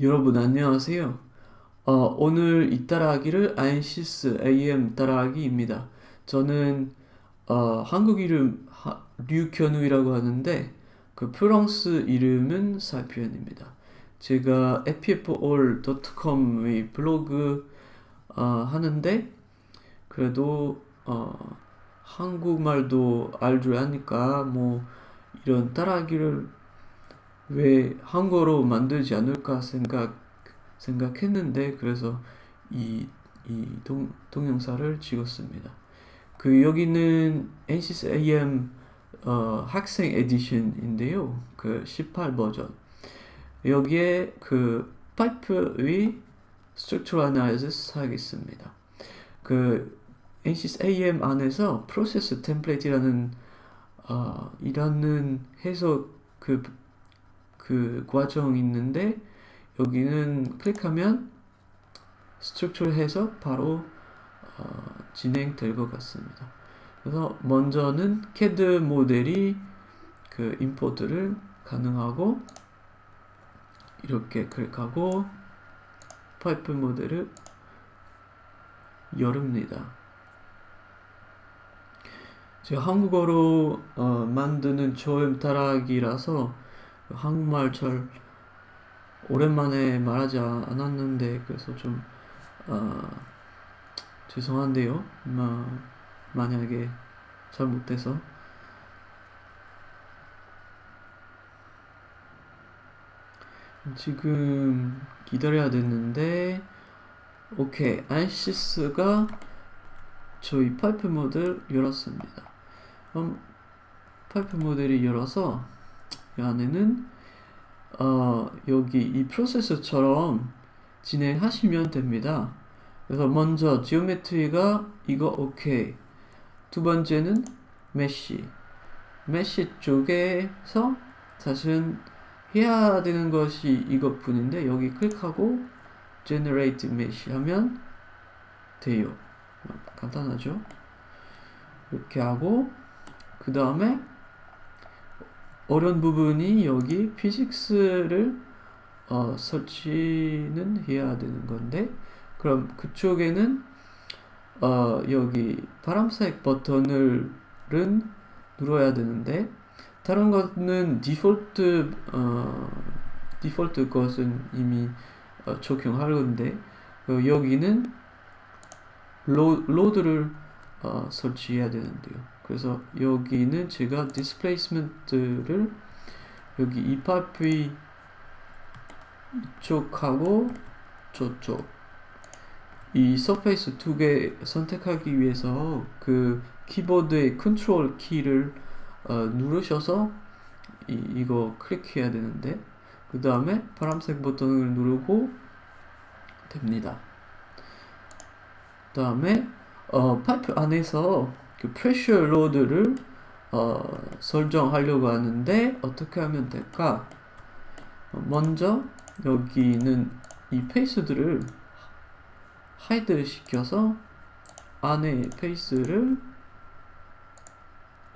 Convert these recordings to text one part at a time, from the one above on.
여러분 안녕하세요. 어, 오늘 이 따라하기를 안시스 AM 따라하기입니다. 저는 어, 한국 이름 하, 류현우이라고 하는데 그 프랑스 이름은 살피엔입니다. 제가 fpall.com의 블로그 어, 하는데 그래도 어, 한국말도 알 줄 아니까 뭐 이런 따라하기를 왜 한국어로 만들지 않을까 생각 생각했는데 그래서 이, 이 동, 동영상을 찍었습니다. 그 여기는 NCS AM 어, 학생 에디션인데요. 그 18 버전. 여기에 그 파이프의 아나리시스 하겠습니다. 그 NCS AM 안에서 프로세스 템플릿이라는 어, 이라는 해석 그, 그 과정 있는데 여기는 클릭하면 스트럭처 해서 바로 어, 진행될 것 같습니다. 그래서 먼저는 CAD 모델이 그 임포트를 가능하고 이렇게 클릭하고 파이프 모델을 열립니다. 제가 한국어로 어, 만드는 조임 따라하기라서 한국말 잘 오랜만에 말하지 않았는데 그래서 좀 어, 죄송한데요. 마, 만약에 잘 못돼서 지금 기다려야 되는데 오케이 안시스가 저희 파이프 모델 열었습니다. 그럼 파이프 모델이 열어서 이 안에는 어, 여기 이 프로세스처럼 진행하시면 됩니다. 그래서 먼저 지오메트리가 이거 오케이. 두 번째는 메시. 메시 쪽에서 사실은 해야 되는 것이 이것뿐인데 여기 클릭하고 generate mesh 하면 돼요. 간단하죠? 이렇게 하고 그 다음에 어려운 부분이 여기 피직스를 어, 설치는 해야 되는 건데 그럼 그쪽에는 어, 여기 파란색 버튼을 눌러야 되는데 다른 거는 디폴트 어, 디폴트 것은 이미 어, 적용할 건데 어, 여기는 로, 로드를 어, 설치해야 되는데요. 그래서 여기는 제가 디스플레이스먼트를 여기 이 파피 이쪽하고 저쪽 이 서페이스 두 개 선택하기 위해서 그 키보드의 컨트롤 키를 어, 누르셔서 이, 이거 클릭해야 되는데 그 다음에 파란색 버튼을 누르고 됩니다. 그 다음에 어, 파이프 안에서 그 프레셔 로드를 어, 설정하려고 하는데 어떻게 하면 될까? 어, 먼저 여기는 이 페이스들을 하이드 시켜서 안에 페이스를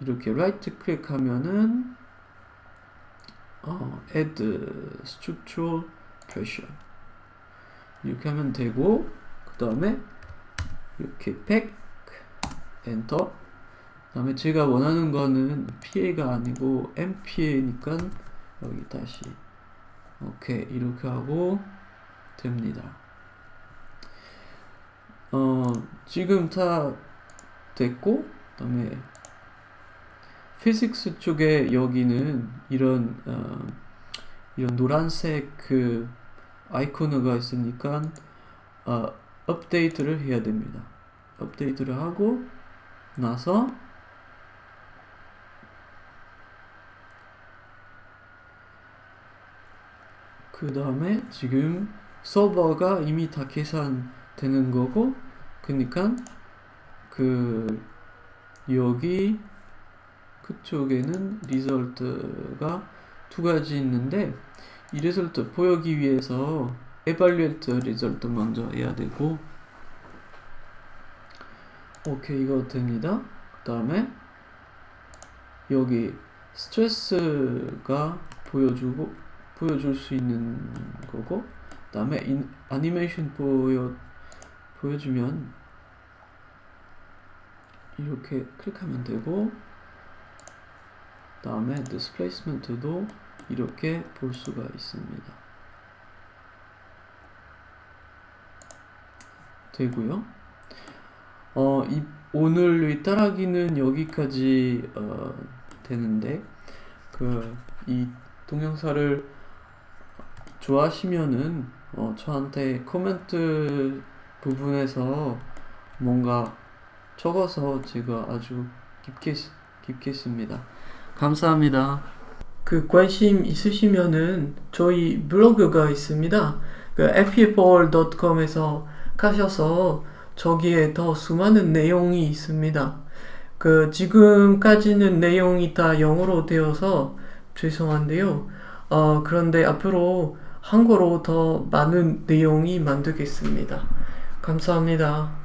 이렇게 라이트 클릭하면은 어, add structural pressure 이렇게 하면 되고 그 다음에 이렇게 백 엔터 그 다음에 제가 원하는 거는 PA가 아니고 MPA니까 여기 다시 오케이 이렇게 하고 됩니다 어 지금 다 됐고 그 다음에 피직스 쪽에 여기는 이런 어, 이런 노란색 그 아이콘가 있으니까 어, 업데이트를 해야 됩니다. 업데이트를 하고 나서 그 다음에 지금 서버가 이미 다 계산되는 거고 그니까 그 여기 그쪽에는 리설트가 두 가지 있는데 이 리설트 보여기 위해서 에발리에이트 리설트 먼저 해야 되고 오케이 이거 됩니다 그 다음에 여기 스트레스가 보여주고 보여줄 수 있는 거고 그 다음에 인, 애니메이션 보여 보여주면 이렇게 클릭하면 되고 그 다음에 디스플레이스먼트도 이렇게 볼 수가 있습니다. 되고요. 어, 이 오늘 이 따라기는 여기까지 어, 되는데 그 이 동영상을 좋아하시면은 어, 저한테 코멘트 부분에서 뭔가 적어서 제가 아주 깊게 깊겠습니다. 감사합니다. 그 관심 있으시면은 저희 블로그가 있습니다. 그 fpball.com에서 가셔서 저기에 더 수많은 내용이 있습니다. 그 지금까지는 내용이 다 영어로 되어서 죄송한데요. 어, 그런데 앞으로 한국어로 더 많은 내용이 만들겠습니다. 감사합니다.